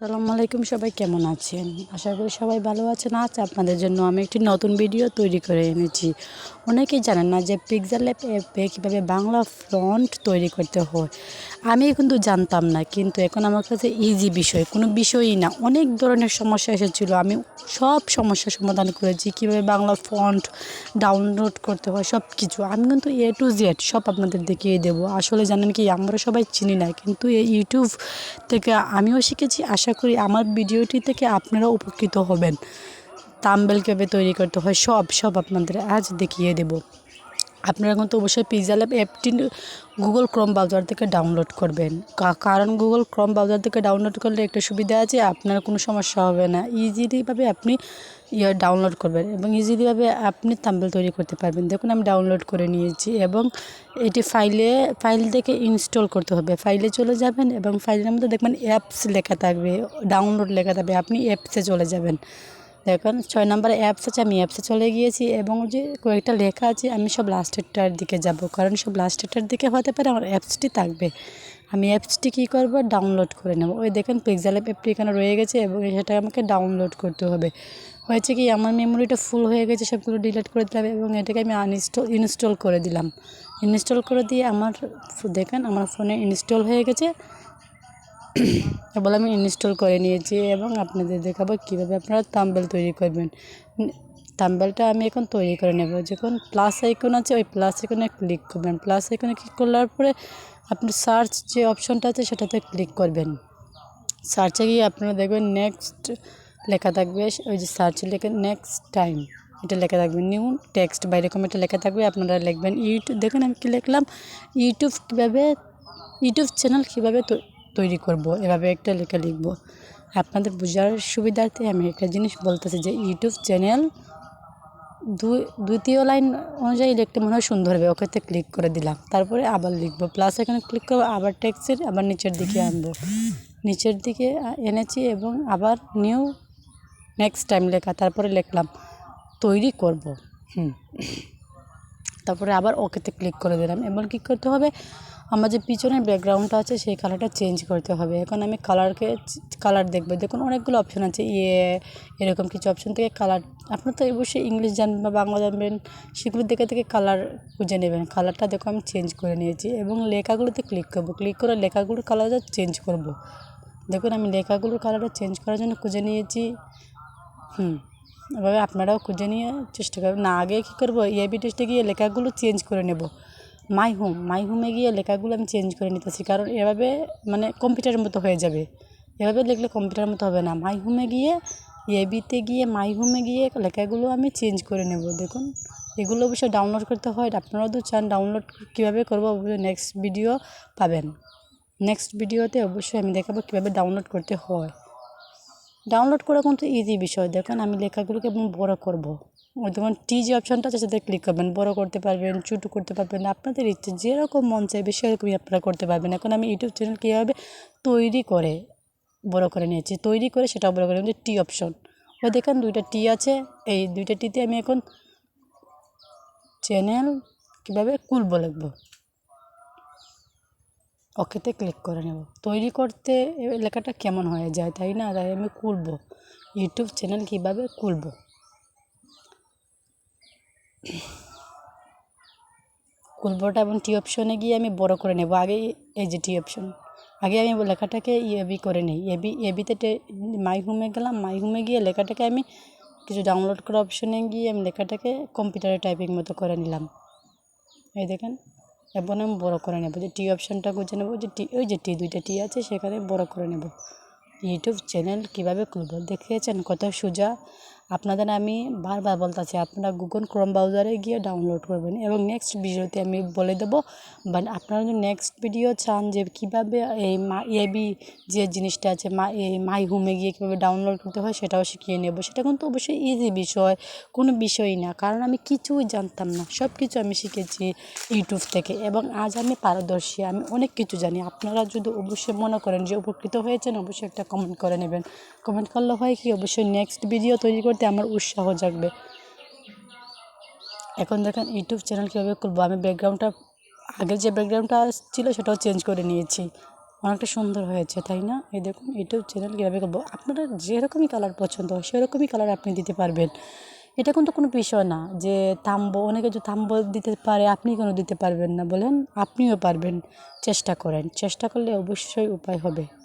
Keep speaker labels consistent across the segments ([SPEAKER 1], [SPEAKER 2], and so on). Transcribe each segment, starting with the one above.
[SPEAKER 1] আসসালামু আলাইকুম, সবাই কেমন আছেন? আশা করি সবাই ভালো আছেন। আজ আপনাদের জন্য আমি একটি নতুন ভিডিও তৈরি করে এনেছি। অনেকেই জানেন না যে পিকজার ল্যাপ অ্যাপে কীভাবে বাংলা ফ্রন্ট তৈরি করতে হয়। আমি কিন্তু জানতাম না, কিন্তু এখন আমার কাছে ইজি বিষয়, কোনো বিষয়ই না। অনেক ধরনের সমস্যা এসেছিল। আমি সব সমস্যার সমাধান করেছি, কীভাবে বাংলা ফন্ট ডাউনলোড করতে হয় সব কিছু আমি কিন্তু এ টু জেড সব আপনাদের দেখিয়ে দেবো। আসলে জানেন কি, আমরা সবাই চিনি না, কিন্তু এই ইউটিউব থেকে আমিও শিখেছি। আশা করি আমার ভিডিওটি থেকে আপনারা উপকৃত হবেন। তাম্বেল কীভাবে তৈরি করতে হয়, সব সব আপনাদের আজ দেখিয়ে দেব। আপনারা কিন্তু অবশ্যই পিজা ল্যাব অ্যাপটি গুগল ক্রোম ব্রাউজার থেকে ডাউনলোড করবেন। কারণ গুগল ক্রোম ব্রাউজার থেকে ডাউনলোড করলে একটা সুবিধা আছে, আপনার কোনো সমস্যা হবে না। ইজিলিভাবে আপনি ইয়ে ডাউনলোড করবেন এবং ইজিলিভাবে আপনি তাম্বেল তৈরি করতে পারবেন। দেখুন, আমি ডাউনলোড করে নিয়েছি এবং এটি ফাইলে ফাইল থেকে ইনস্টল করতে হবে। ফাইলে চলে যাবেন এবং ফাইলের মধ্যে দেখবেন অ্যাপস লেখা থাকবে ডাউনলোড লেখা থাকবে। আপনি অ্যাপসে চলে যাবেন। দেখুন, ছয় নম্বরে অ্যাপস আছে, আমি অ্যাপসে চলে গিয়েছি এবং যে কয়েকটা লেখা আছে, আমি সব লাস্টেরটার দিকে যাব। কারণ সব লাস্টেরটার দিকে হতে পারে আমার অ্যাপসটি থাকবে। আমি অ্যাপসটি কী করব? ডাউনলোড করে নেব। ওই দেখেন পিক্সেল অ্যাপটি এখানে রয়ে গেছে এবং সেটা আমাকে ডাউনলোড করতে হবে। হয়েছে কি, আমার মেমোরিটা ফুল হয়ে গেছে, সবগুলো ডিলিট করে দিলাম এবং এটাকে আমি আনইনস্টল ইনস্টল করে দিলাম। ইনস্টল করে দিয়ে আমার, দেখেন, আমার ফোনে ইনস্টল হয়ে গেছে। বলে আমি ইনস্টল করে নিয়েছি এবং আপনাদের দেখাবো কীভাবে আপনারা তাম্বেল তৈরি করবেন। তাম্বেলটা আমি এখন তৈরি করে নেব। যখন প্লাস আইকন আছে, ওই প্লাস আইকনে ক্লিক করবেন। প্লাস আইকনে ক্লিক করার পরে আপনি সার্চ যে অপশনটা আছে, সেটাতে ক্লিক করবেন। সার্চে গিয়ে আপনারা দেখবেন নেক্সট লেখা থাকবে, ওই যে সার্চ লেখে নেক্সট টাইম এটা লেখা থাকবে নিউ টেক্সট বা এরকম একটা লেখা থাকবে। আপনারা লিখবেন ইউটিউব, দেখুন আমি কী লিখলাম, ইউটিউব কীভাবে, ইউটিউব চ্যানেল কীভাবে তৈরি করব, এভাবে একটা লেখা লিখব। আপনাদের বোঝার সুবিধার্থে আমি একটা জিনিস বলতেছি যে, ইউটিউব চ্যানেল দ্বিতীয় লাইন অনুযায়ী লিখতে মনে হয় সুন্দর হবে, ওকেতে ক্লিক করে দিলাম। তারপরে আবার লিখব, প্লাস এখানে ক্লিক করব, আবার টেক্সটের, আবার নিচের দিকে আনব। নিচের দিকে এনেছি এবং আবার নিউ নেক্সট টাইম লেখা, তারপরে লিখলাম, তৈরি করব। হুম। তারপরে আবার ওকেতে ক্লিক করে দিলাম, এবার কী করতে হবে? আমার যে পিছনের ব্যাকগ্রাউন্ডটা আছে, সেই কালারটা চেঞ্জ করতে হবে। এখন আমি কালারকে কালার দেখব। দেখুন, অনেকগুলো অপশান আছে। ইয়ে এরকম কিছু অপশান থেকে কালার আপনার তো অবশ্যই ইংলিশ জানবেন বা বাংলা জানবেন, সেগুলো দেখে থেকে কালার খুঁজে নেবেন। কালারটা দেখো, আমি চেঞ্জ করে নিয়েছি এবং লেখাগুলোতে ক্লিক করব। ক্লিক করে লেখাগুলোর কালারটা চেঞ্জ করব। দেখুন, আমি লেখাগুলোর কালারটা চেঞ্জ করার জন্য খুঁজে নিয়েছি। হুম, এভাবে আপনারাও খুঁজে নিয়ে চেষ্টা করবেন। না, আগে কী করব? ইএবি টেস্টে গিয়ে লেখাগুলো চেঞ্জ করে নেব। মাই হোম মাই হোমে গিয়ে লেখাগুলো আমি চেঞ্জ করে নিতেছি। কারণ এভাবে মানে কম্পিউটারের মতো হয়ে যাবে। এভাবে লিখলে কম্পিউটারের মতো হবে না। মাই হোমে গিয়ে এবিতে গিয়ে মাই হোমে গিয়ে লেখাগুলো আমি চেঞ্জ করে নেব। দেখুন, এগুলো অবশ্যই ডাউনলোড করতে হয়। আপনারাও তো চান ডাউনলোড কীভাবে করব, অবশ্যই নেক্সট ভিডিও পাবেন। নেক্সট ভিডিওতে অবশ্যই আমি দেখাবো কীভাবে ডাউনলোড করতে হয়। ডাউনলোড করা কিন্তু ইজি বিষয়। দেখুন, আমি লেখাগুলোকে বড় করব। দেখুন টি যে অপশানটা আছে, সেটাতে ক্লিক করবেন। বড় করতে পারবেন, ছোটো করতে পারবেন, আপনাদের ইচ্ছে যেরকম মন চাইবে সেরকমই আপনারা করতে পারবেন। এখন আমি ইউটিউব চ্যানেল কীভাবে তৈরি করে, বড় করে নিয়েছি, তৈরি করে সেটাও বড় করে টি অপশন ওই দেখেন দুইটা টি আছে, এই দুইটা টিতে আমি এখন চ্যানেল কীভাবে খুলবো লিখব? ওকেতে ক্লিক করে নেব। তৈরি করতে লেখাটা কেমন হয়ে যায়, তাই না? তাই আমি খুলবো। ইউটিউব চ্যানেল কীভাবে খুলবো? খুলবোটা এবং টি অপশনে গিয়ে আমি বড় করে নেব। আগে এই যে টি অপশন। আগে আমি লেখাটাকে এবি করে নিই। এবি এবিতে মাই হোমে গেলাম। মাই হোমে গিয়ে লেখাটাকে আমি কিছু ডাউনলোড করা অপশনে গিয়ে আমি লেখাটাকে কম্পিউটারে টাইপিং মতো করে নিলাম। এই দেখেন এবং আমি বড়ো করে নেব। যে টি অপশানটা খুঁজে নেব। যে টি, ওই যে টি, দুইটা টি আছে, সেখানে বড়ো করে নেব। ইউটিউব চ্যানেল কীভাবে খুলব? দেখেছেন কত সোজা আপনাদের আমি বারবার বলতেছি, আপনারা গুগল ক্রোম ব্রাউজারে গিয়ে ডাউনলোড করবেন এবং নেক্সট ভিডিওতে আমি বলে দেবো বাট আপনারা যদি নেক্সট ভিডিও চান যে কীভাবে এই মা এবি যে জিনিসটা আছে, মা এই মাই হোমে গিয়ে কীভাবে ডাউনলোড করতে হয় সেটাও শিখিয়ে নেব। সেটা কিন্তু অবশ্যই ইজি বিষয়, কোনো বিষয়ই না। কারণ আমি কিছুই জানতাম না সব কিছু আমি শিখেছি ইউটিউব থেকে এবং আজ আমি পারদর্শী, আমি অনেক কিছু জানি। আপনারা যদি অবশ্যই মনে করেন যে উপকৃত হয়েছেন, অবশ্যই একটা কমেন্ট করে নেবেন। কমেন্ট করলে হয় কি? অবশ্যই নেক্সট ভিডিও তৈরি করতে আমার উৎসাহ জাগবে। এখন দেখেন ইউটিউব চ্যানেল কীভাবে খুলবো? আমি ব্যাকগ্রাউন্ডটা আগের যে ব্যাকগ্রাউন্ডটা ছিল সেটাও চেঞ্জ করে নিয়েছি। অনেকটা সুন্দর হয়েছে, তাই না? এই দেখুন, ইউটিউব চ্যানেল কীভাবে করব আপনারা যেরকমই কালার পছন্দ হয় সেরকমই কালার আপনি দিতে পারবেন। এটা কিন্তু কোনো বিষয় না যে থাম্বো অনেকে যে থাম্বো দিতে পারে, আপনি কেন দিতে পারবেন না, বলেন আপনিও পারবেন। চেষ্টা করেন। চেষ্টা করলে অবশ্যই উপায় হবে।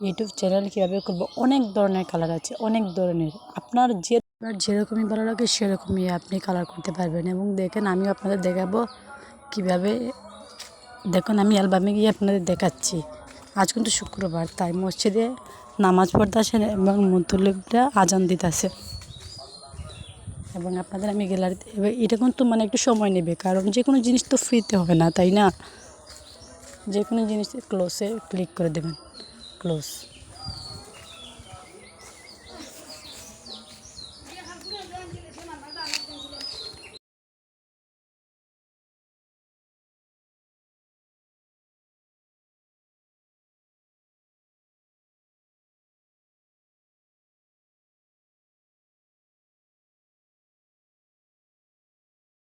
[SPEAKER 1] ইউটিউব চ্যানেল কীভাবে করব? অনেক ধরনের কালার আছে, অনেক ধরনের। আপনার যে আপনার যেরকমই ভালো লাগে, সেরকমই আপনি কালার করতে পারবেন। এবং দেখেন, আমিও আপনাদের দেখাবো কীভাবে। দেখুন, আমি অ্যালবামে গিয়ে আপনাদের দেখাচ্ছি। আজ কিন্তু শুক্রবার, তাই মসজিদে নামাজ পড়তে আসেন এবং মুতলিবরা আজান দিতেছে এবং আপনাদের আমি গ্যালারিতে এবার এটা কিন্তু মানে একটু সময় নেবে, কারণ যে কোনো জিনিস তো ফ্রিতে হবে না, তাই না? যে কোনো জিনিস ক্লোজে ক্লিক করে দেবেন। ক্লোজ